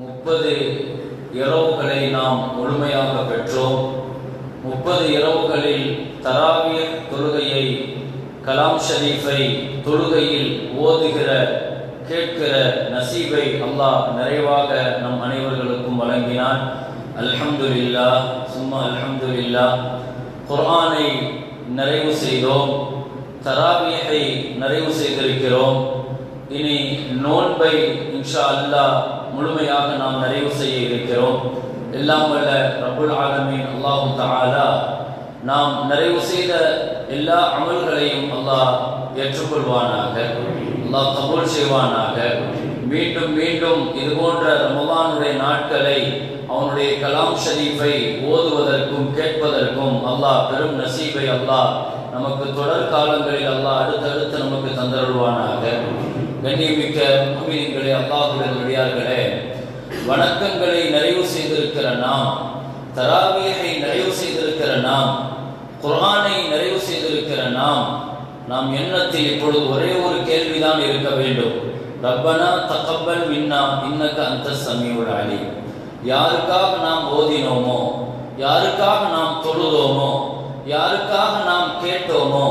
முப்பது இரவுகளை நாம் முழுமையாக பெற்றோம். முப்பது இரவுகளில் தராவிய தொழுகையை கலாம் ஷரீஃபை தொழுகையில் ஓதுகிற கேட்கிற நசீபை அல்லாஹ் நிறைவாக நம் அனைவர்களுக்கும் வழங்கினான். அல்ஹம்துல்லா சும்மா அல்ஹம்துலில்லா குர்ஆனை நிறைவு செய்தோம். தராவியை நிறைவு செய்திருக்கிறோம். இனி நோன்பை இன்ஷா அல்லாஹ் முழுமையாக நாம் நிறைவு செய்ய இருக்கிறோம். எல்லாம் வல்ல ரபுல் ஆலமீன். அல்லாஹு தாலா நாம் நிறைவு செய்த எல்லா அமல்களையும் அல்லாஹ் ஏற்றுக்கொள்வானாக. அல்லாஹ் கபூல் செய்வானாக. மீண்டும் மீண்டும் இது போன்ற ரமலானுடைய நாட்களை அவனுடைய கலாம் ஷரீஃபை ஓதுவதற்கும் கேட்பதற்கும் அல்லாஹ் பெரும் நசீபை அல்லாஹ் நமக்கு தொடர் காலங்களில் அல்லாஹ் அடுத்தடுத்து நமக்கு தந்தருள்வானாக. கண்ணியமிக்க முமின்களே அல்லாஹுடன் வழியார்களே வணக்கங்களை நிறைவு செய்திருக்கிற நாம் தராவியை நிறைவு செய்திருக்கிற நாம் குரானை நிறைவு செய்திருக்கிற நாம் நாம் எண்ணத்தில் இப்பொழுது ஒரே ஒரு கேள்விதான் இருக்க வேண்டும். ரப்பனா தகப்பல் மின்னா இன்னக்கு அந்த சமியோட அலி யாருக்காக நாம் ஓதினோமோ யாருக்காக நாம் தொழுதோமோ யாருக்காக நாம் கேட்டோமோ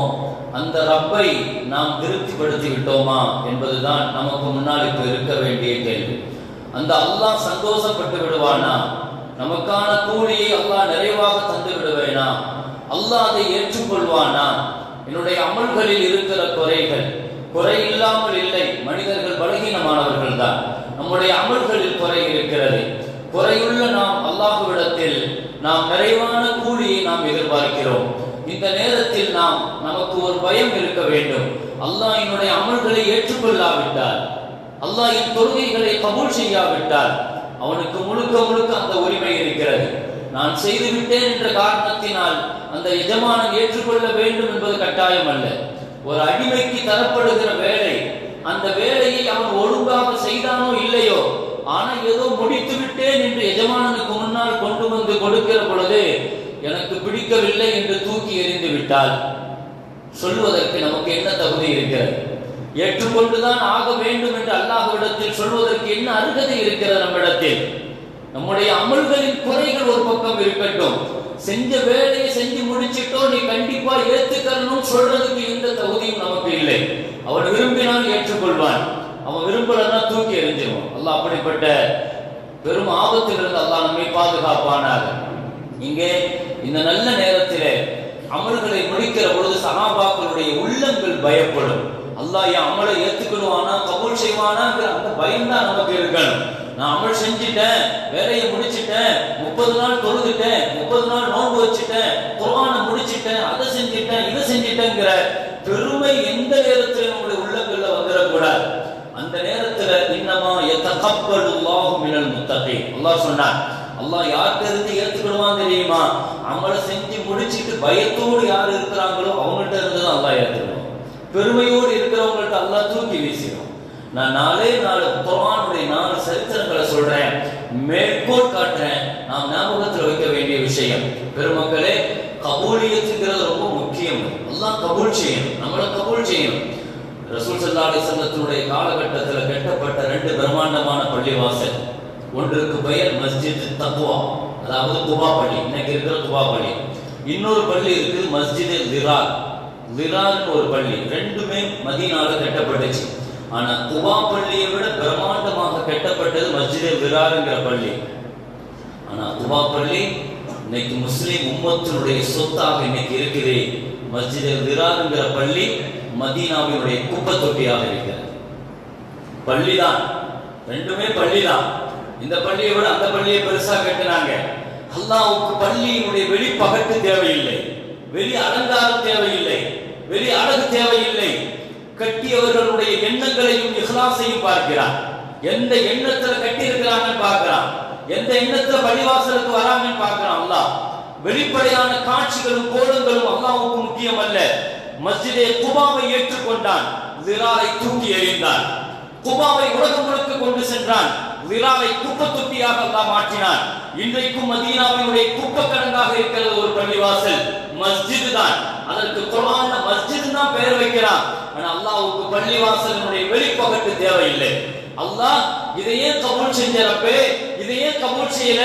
அந்த ரப்பை நாம் திருப்திப்படுத்தி விட்டோமா என்பதுதான் நமக்கு முன்னால் இப்போ இருக்க வேண்டிய கேள்வி. அந்த அல்லாஹ் சந்தோஷப்பட்டு விடுவானா? நமக்கான கூலியை அல்லாஹ் நிறைவாக தந்து விடுவேனா? அல்லாஹ் அதை ஏற்றுக்கொள்வானா? என்னுடைய அமல்களில் இருக்கிற குறைகள் குறை இல்லாமல் இல்லை மனிதர்கள் பலகீனமானவர்கள் தான் நம்முடைய அமல்களில் குறை இருக்கிறது. குறையுள்ள நாம் அல்லாஹுவிடத்தில் நாம் நிறைவான கூலியை நாம் எதிர்பார்க்கிறோம். இந்த நேரத்தில் நாம் நமக்கு ஒரு பயம் இருக்க வேண்டும். அல்லாஹ் என்னுடைய அமல்களை ஏற்றுக்கொள்ளாவிட்டால் அல்லாஹ் என் தொழுகைகளை கபூல் செய்யாவிட்டால் அவனுக்கு முழுக்க முழுக்க அந்த உரிமை இருக்கிறது. நான் செய்துவிட்டேன் என்ற காரணத்தினால் அந்த எஜமானன் ஏற்றுக்கொள்ள வேண்டும் என்பது கட்டாயம் அல்ல. ஒரு அடிமைக்கு தரப்படுகிற வேலை அந்த வேலையை அவன் ஒழுங்காக செய்தானோ இல்லையோ ஆனா ஏதோ முடித்து விட்டேன் என்று எஜமானனுக்கு முன்னால் கொண்டு வந்து கொடுக்கிற பொழுது எனக்கு பிடிக்கவில்லை என்று தூக்கி எறிந்து விட்டால் சொல்வதற்கு நமக்கு என்ன தகுதி இருக்கிறது? ஏற்றுக்கொண்டுதான் ஆக வேண்டும் என்று அல்லாஹ்விடத்தில் சொல்வதற்கு என்ன அருகதை இருக்கிறது நம்மிடத்தில்? நம்முடைய அமல்களின் குறைகள் ஒரு பக்கம் இருக்கட்டும். செஞ்ச வேலையை செஞ்சு முடிச்சிட்டோ நீ கண்டிப்பா ஏத்துக்கணும் சொல்றதுக்கு எந்த தகுதியும் நமக்கு இல்லை. அவன் விரும்பினால் ஏற்றுக்கொள்வான். அவன் விரும்பலன்னா தூக்கி எரிஞ்சிருவான் அல்லாஹ் அப்படிப்பட்ட பெரும் ஆபத்திலிருந்து அல்லாஹ் நம்மை பாதுகாப்பானாக. இங்கே இந்த நல்ல நேரத்திலே அமல்களை முடிக்கிற பொழுது சகாபாக்களுடைய உள்ளங்கள் பயப்படும். அல்லாஹ் என் அமலை ஏத்துக்கணுவானா கபூல் செய்வானாங்கிற அந்த பயம் தான் நமக்கு இருக்கணும். நான் அமல் செஞ்சுட்டேன் வேலையை முடிச்சிட்டேன் முப்பது நாள் தொழுதுட்டேன் முப்பது நாள் நோன்பு வச்சுட்டேன் குர்ஆனை முடிச்சிட்டேன் அதை செஞ்சுட்டேன் இதை செஞ்சுட்டேங்கிற பெருமை எந்த நேரத்தில் நம்முடைய உள்ளங்கள்ல வந்துடக்கூடாது அந்த நேரத்துல இன்னமா எத்தகப்பலுல்லாஹு மினல் முத்தகை. அல்லாஹ் சொன்னார் அல்லாஹ் யார்கிட்ட இருந்து ஏத்துக்கிடுவான் தெரியுமா? அமலை செஞ்சு முடிச்சிட்டு பயத்தோடு யார் இருக்கிறாங்களோ அவங்கள்ட்ட இருந்து தான் அல்லாஹ் ஏத்துக்கிடுவான் பெருமையோடு இருக்கிறவங்கள்ட்ட அல்லாஹ் தூக்கி வீசிடும் நான் நாளே நாலு குரானுடைய நாலு சரித்திரங்களை சொல்றேன் மேற்கோள் காட்டுறேன். நாம் ஞாபகத்தில் வைக்க வேண்டிய விஷயம் பெருமக்களே கபூலியத்துங்கிறது ரொம்ப முக்கியம். அல்லாஹ் கபூல் செய்யணும் நம்மளை கபூல் செய்யணும். ரசூல் சல்லா அலிசல்லத்தினுடைய காலகட்டத்தில் கட்டப்பட்ட ரெண்டு பிரம்மாண்டமான பள்ளிவாசல். ஒன்றுக்கு பெயர் மஸ்ஜித் தக்குவா அதாவது துபா பள்ளி. இன்னைக்கு இருக்கிற துபா பள்ளி. இன்னொரு பள்ளி இருக்குது மஸ்ஜித் லிரார் லிரார்னு ஒரு பள்ளி. ரெண்டுமே மதியனால கட்டப்பட்டுச்சு. ஆனா துபா பள்ளியை விட பிரம்மாண்டமாக கட்டப்பட்டது மஸ்ஜித் லிராருங்கிற பள்ளி. ஆனா துபா பள்ளி இன்னைக்கு முஸ்லீம் உம்மத்தினுடைய சொத்தாக இன்னைக்கு இருக்குது. மஸ்ஜித் லிராருங்கிற பள்ளி மதீனாவினுடைய குப்பை தொட்டியாக இருக்கிறது. பள்ளிதான். ரெண்டுமே பள்ளிதான். இந்த பள்ளியை விட அந்த பள்ளியை பெருசா கட்டினாங்க. அல்லாவுக்கு பள்ளியினுடைய வெளி பகட்டு தேவையில்லை. வெளி அலங்காரம் தேவையில்லை. வெளி அழகு தேவையில்லை. கட்டியவர்களுடைய எண்ணங்களையும் இஹ்லாசையும் பார்க்கிறார். எந்த எண்ணத்துல கட்டி இருக்கிறாங்கன்னு பார்க்கிறான். எந்த எண்ணத்துல பள்ளிவாசலுக்கு வராங்கன்னு பார்க்கிறான் அல்லாஹ். வெளிப்படையான காட்சிகளும் கோலங்களும் அல்லாவுக்கு முக்கியம் அல்ல மஸ்ஜிதே குபாவை ஏற்றுக்கொண்டான் விராலை தூக்கி எறிந்தான். குபாவை உலகம் முழுக்க கொண்டு சென்றான் விராலை குப்பை தொட்டியாக அல்லாஹ் மாற்றினான். இன்றைக்கும் மதீனாவினுடைய குப்பக்கணங்காக இருக்கிறது ஒரு பள்ளிவாசல் மஸ்ஜித் தான் அதற்கு குர்ஆன்ல மஸ்ஜித் தான் பெயர் வைக்கிறான். ஆனா அல்லாஹ்வுக்கு பள்ளிவாசலினுடைய வெளிப்பகட்டு தேவையில்லை. அல்லாஹ் இதையே கபூல் செஞ்ச ரப்பே இதை கபூல் செய்யல.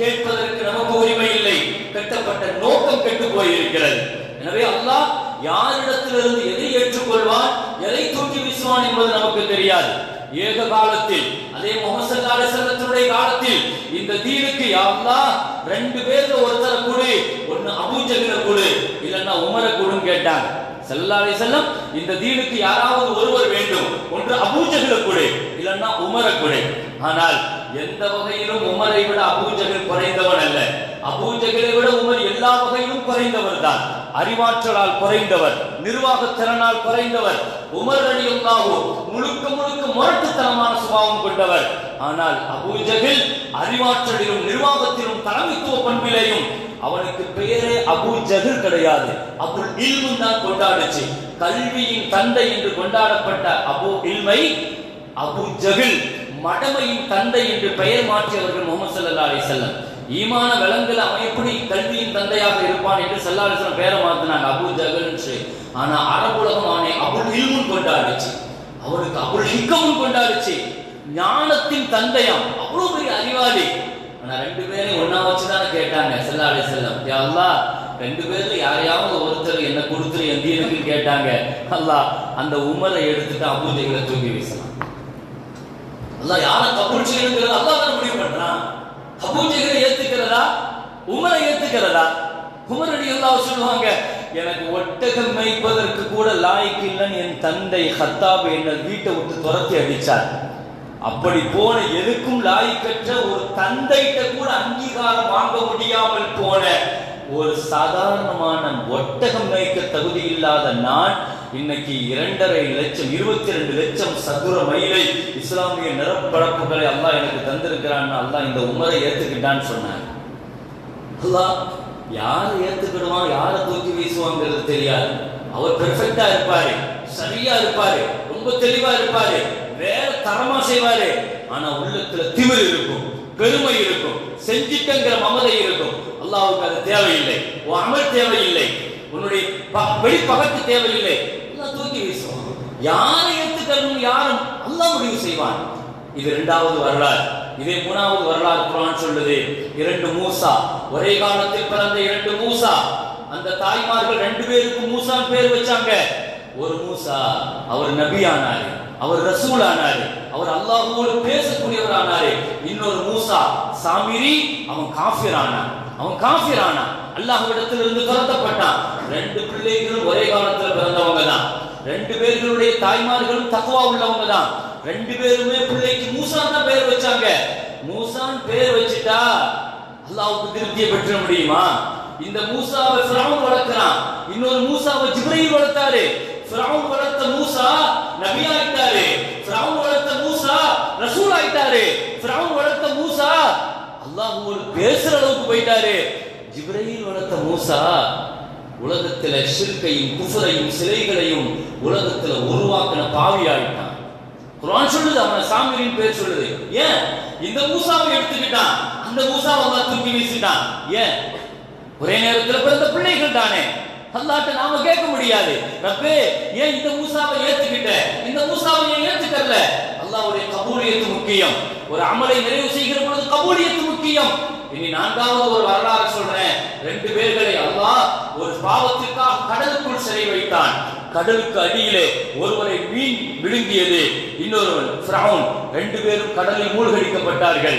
கேட்பதற்கு நமக்கு உரிமை இல்லை. கட்டப்பட்ட நோக்கம் கெட்டு போயிருக்கிறது. எனவே அல்லாஹ் யாரிடத்திலிருந்து எதை ஏற்றுக்கொள்வான் எதை தூக்கி வீசுவான் என்பது நமக்கு தெரியாது. ஏக காலத்தில் அதே முகமது காலத்தில் இந்த தீனுக்கு யா ரெண்டு பேர்ல ஒருத்தர குழு ஒன்னு அபூஜகிற குழு இல்லன்னா உமர கொடுன்னு கேட்டாங்க. செல்லாலை செல்லம் இந்த தீனுக்கு யாராவது ஒருவர் வேண்டும். ஒன்று அபூஜகிற குழு இல்லன்னா உமர குழு ஆனால் எந்த வகையிலும் உமரை விட அபூஜகல் குறைந்தவன் அல்ல. அபூஜகிலை விட உமர் எல்லா வகையிலும் குறைந்தவர் தான். அறிவாற்றலால் குறைந்தவர் நிர்வாக திறனால் குறைந்தவர் உமர் அலியுல்லாஹு முழுக்க முழுக்க முரட்டுத்தனமான சுபாவம் கொண்டவர். ஆனால் அபூஜகில் அறிவாற்றலிலும் நிர்வாகத்திலும் தலைமைத்துவ பண்பிலையும் அவனுக்கு பெயரே அபு ஜஹில் கிடையாது. அபுல் இல்மும் தான் கொண்டாடுச்சு. கல்வியின் தந்தை என்று கொண்டாடப்பட்ட அபு இல்மை அபு ஜஹில் மடமையின் தந்தை என்று பெயர் மாற்றியவர்கள் முகமது சல்லா அலி செல்லம் ஈமான வளங்கள் அவன் எப்படி கல்வியின் தந்தையாக இருப்பான் என்று சல்லா அலி செல்லம் பெயரை மாத்தினாங்க. அபு ஜஹில் ஆனா அரபுலகம் அவனை அபுல் இல்மும் கொண்டாடுச்சு. அவனுக்கு அபுல் ஹிக்கமும் கொண்டாடுச்சு. ஞானத்தின் தந்தையாம். அவ்வளவு பெரிய அறிவாளி. ஆனா ரெண்டு பேரையும் ஒன்னா வச்சுதானே கேட்டாங்க சல்லா அலி செல்லம் அல்லாஹ் ரெண்டு பேர்ல யாரையாவது ஒருத்தர் என்ன கொடுத்துரு எந்த கேட்டாங்க. அல்லா அந்த உமரை எடுத்துட்டு அபூஜைகளை தூக்கி வீசலாம் அல்லாஹ் யாரை கபூல் செய்யணுங்கிறது அல்லாஹ் தான் முடிவு பண்றான். அபூஜைகளை ஏத்துக்கிறதா? உமரை ஏத்துக்கிறதா? உமரடி எல்லாம் சொல்லுவாங்க எனக்கு ஒட்டகம் மேய்ப்பதற்கு கூட லாய்க்கு இல்லைன்னு என் தந்தை ஹத்தாப் என்னை வீட்டை விட்டு துரத்தி அடித்தார் அப்படி போன எதுக்கும் லாய்க்கற்ற ஒரு தந்தைகிட்ட கூட அங்கீகாரம் வாங்க முடியாமல் போன ஒரு சாதாரணமான ஒட்டகம் மேய்க்க தகுதி இல்லாத நான் இன்னைக்கு இரண்டரை லட்சம் இருபத்தி ரெண்டு லட்சம் சதுர மைலை இஸ்லாமிய நிறப்பரப்புகளை அல்லாஹ் எனக்கு தந்திருக்கிறான்னு அல்லாஹ் இந்த உமரை ஏத்துக்கிட்டான்னு சொன்னாங்க அல்லாஹ் யாரை ஏத்துக்கிடுவான் யாரை தூக்கி வீசுவாங்கிறது தெரியாது. அவர் பெர்ஃபெக்டா இருப்பாரு சரியா இருப்பாரு ரொம்ப தெளிவா இருப்பாரு வேற தரமா செய்வாரு. ஆனா உள்ளத்துல திமிர் இருக்கும் பெருமை இருக்கும் செஞ்சிட்டங்கிற மமதை இருக்கும். அல்லாவுக்கு அது தேவையில்லை. உன் அமல் தேவையில்லை. உன்னுடைய வெளிப்பகத்து தேவையில்லை. தூக்கி வீசுவான் யாரை ஏத்துக்கணும் யாரும் அல்லாஹ் முடிவு செய்வான்? இது இரண்டாவது வரலாறு. இதே மூணாவது வரலாறு குரான் சொல்லுது. இரண்டு மூசா. ஒரே காலத்தில் பிறந்த இரண்டு மூசா. அந்த தாய்மார்கள் ரெண்டு பேருக்கும் மூசா பேர் வச்சாங்க. ஒரு மூசா அவர் நபி ஆனாரு அவர் ரசூல் ஆனாரு அவர் அல்லாஹோடு பேசக்கூடியவர் ஆனாரு இன்னொரு மூசா சாமிரி அவன் காஃபிர் ஆனான் அவன் காஃபிர் ஆனான் அல்லாஹ் இருந்து துரத்தப்பட்டான். ரெண்டு பிள்ளைகளும் ஒரே காலத்துல பிறந்தவங்க தான் ரெண்டு பேர்களுடைய தாய்மார்களும் தக்குவா உள்ளவங்க தான். ரெண்டு பேருமே பிள்ளைக்கு மூசான் தான் பேர் வச்சாங்க. மூசான் பேர் வச்சுட்டா அல்லாவுக்கு திருப்தியை பெற்ற முடியுமா? இந்த மூசாவை ஃபிரௌன் வளர்க்கிறான். இன்னொரு மூசாவை ஜிப்ரீல் வளர்த்தாரு. ஃபிரௌன் வளர்த்த மூசா நபி ஆயிட்டாரு ஃபிரௌன் வளர்த்த மூசா ரசூல் ஆயிட்டாரு ஃபிரௌன் வளர்த்த மூசா அல்லாஹ் ஒரு பேசுற அளவுக்கு போயிட்டாரு. ஜிப்ரீல் வளர்த்த மூசா உலகத்துல சிற்கையும் குஃபரையும் சிலைகளையும் உலகத்துல உருவாக்கின பாவி ஆயிட்டான் குரான் சொல்லுது அவனை சாமியின் பேர் சொல்லுது. ஏன்? இந்த மூசாவை எடுத்துக்கிட்டான். அந்த மூசாவை அல்லாஹ் தூக்கி வீசிட்டான். ஏன்? ஒரே நேரத்துல பிறந்த பிள்ளைகள் தானே. அல்லாட்ட நாம கேட்க முடியாது. ரப்பே ஏன் இந்த மூசாவை ஏத்துக்கிட்ட? இந்த மூசாவை ஏன் ஏத்துக்கல அல்லாஹ்வுடைய கபூலியத்து முக்கியம். ஒரு அமலை நிறைவு செய்கிற பொழுது கபூலியத்து முக்கியம். இனி நான்காவது ஒரு வரலாறு சொல்றேன். ரெண்டு பேர்களை அல்லாஹ் ஒரு பாவத்திற்காக கடலுக்குள் சிறை வைத்தான். கடலுக்கு அடியிலே ஒருவரை மீன் விழுங்கியது இன்னொருவன் ஃப்ரவுன். ரெண்டு பேரும் கடலில் மூழ்கடிக்கப்பட்டார்கள்.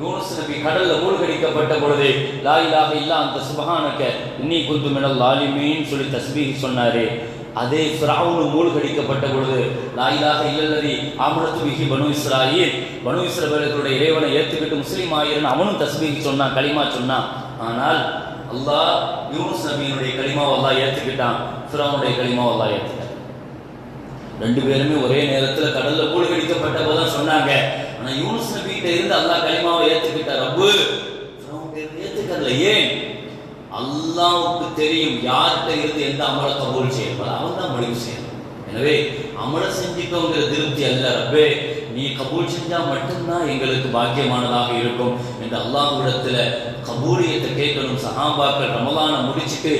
யூனுஸ் நபி கடல்ல மூழ்கடிக்கப்பட்ட பொழுது லா இல்லா அந்த சுபஹானக இன்னி குந்துமிடல் லாலிமீன் சொல்லி தஸ்பீகி சொன்னாரு. அதே ஃபிரௌன் மூழ்கடிக்கப்பட்ட பொழுது லாயிலாக இல்லல்லதி ஆமரத்து மிகி பனு இஸ்ராயில். பனு இஸ்ரவேலர்களுடைய இறைவனை ஏற்றுக்கிட்டு முஸ்லீம் ஆயிரன் அவனும் தஸ்பீஹ் சொன்னான் களிமா சொன்னான். ஆனால் அல்லாஹ் யூனுஸ் நபியினுடைய களிமாவை அல்லாஹ் ஏற்றுக்கிட்டான் ஃபிரௌனுடைய களிமாவை அல்லாஹ் ஏற்றுக்கிட்டான் ரெண்டு பேருமே ஒரே நேரத்தில் கடலில் மூழ்கடிக்கப்பட்ட தான் சொன்னாங்க. ஆனால் யூனுஸ் நபிகிட்ட இருந்து அல்லாஹ் களிமாவை ஏற்றுக்கிட்டார் ரப்பு ஏற்றுக்கல ஏன்? அல்லாவுக்கு தெரியும் யார்கிட்ட இருந்து எந்த அமலை கபூல் செய்யப்பட அவன் தான் முடிவு செய்யணும். எனவே அமலை செஞ்சுக்கோங்கிற திருப்தி அல்ல ரப்பே. நீ கபூல் செஞ்சா மட்டும்தான் எங்களுக்கு பாக்கியமானதாக இருக்கும் என்று அல்லாஹ்விடத்துல கபூரியத்தை கேட்கணும் சகாபாக்கள் ரமலான முடிச்சுட்டு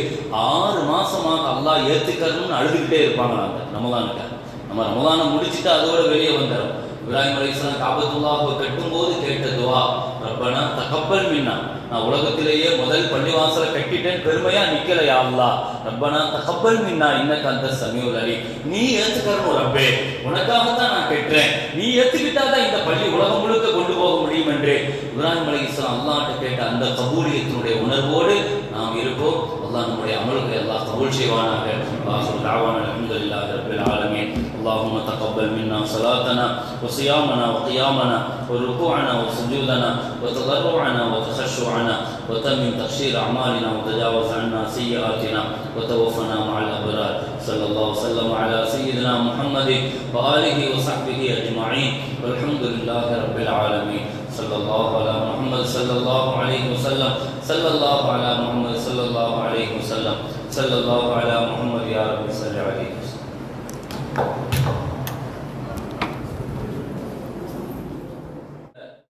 ஆறு மாசமாக அல்லாஹ் ஏத்துக்கணும்னு அழுதுகிட்டே இருப்பாங்க நாங்க ரமலானுக்கு நம்ம ரமலானை முடிச்சுட்டு அதோட வெளியே வந்துடும் இப்ராஹிம் அலைஹிஸ்ஸலாம் கட்டும் கட்டும்போது கேட்ட துவா ரப்பனா தகப்பல் மின்னா நான் உலகத்திலேயே முதல் பள்ளிவாசலை கட்டிட்டேன் பெருமையா நிக்கலையா அல்லா ரப்பனா தகப்பல் மின்னா இன்னக அந்த சமீஉல் அலி நீ ஏத்துக்கறணும் ரப்பே உனக்காகத்தான் நான் கட்டுறேன். நீ ஏத்துக்கிட்டாதான் இந்த பள்ளி உலகம் முழுக்க கொண்டு போக முடியும் என்று. இப்ராஹிம் அலைஹிஸ்ஸலாம் அல்லாட்ட கேட்ட அந்த கபூலியத்தினுடைய உணர்வோடு நாம் இருப்போம். அல்லாஹ் நம்முடைய அமல்களை எல்லாம் கபூல் செய்வானாக. ஆஹிர் தாவான اللهم تقبل منا صلاتنا وصيامنا وقيامنا وركوعنا وسجودنا وتضرعنا وتخشعنا وتمم تقصير أعمالنا وتجاوز عنا سيئاتنا وتوفنا مع الأبرار. صلى الله وسلم على سيدنا محمد وآله وصحبه أجمعين. والحمد لله رب العالمين. صلى الله على محمد صلى الله عليه وسلم. صلى الله على محمد صلى الله عليه وسلم. صلى الله على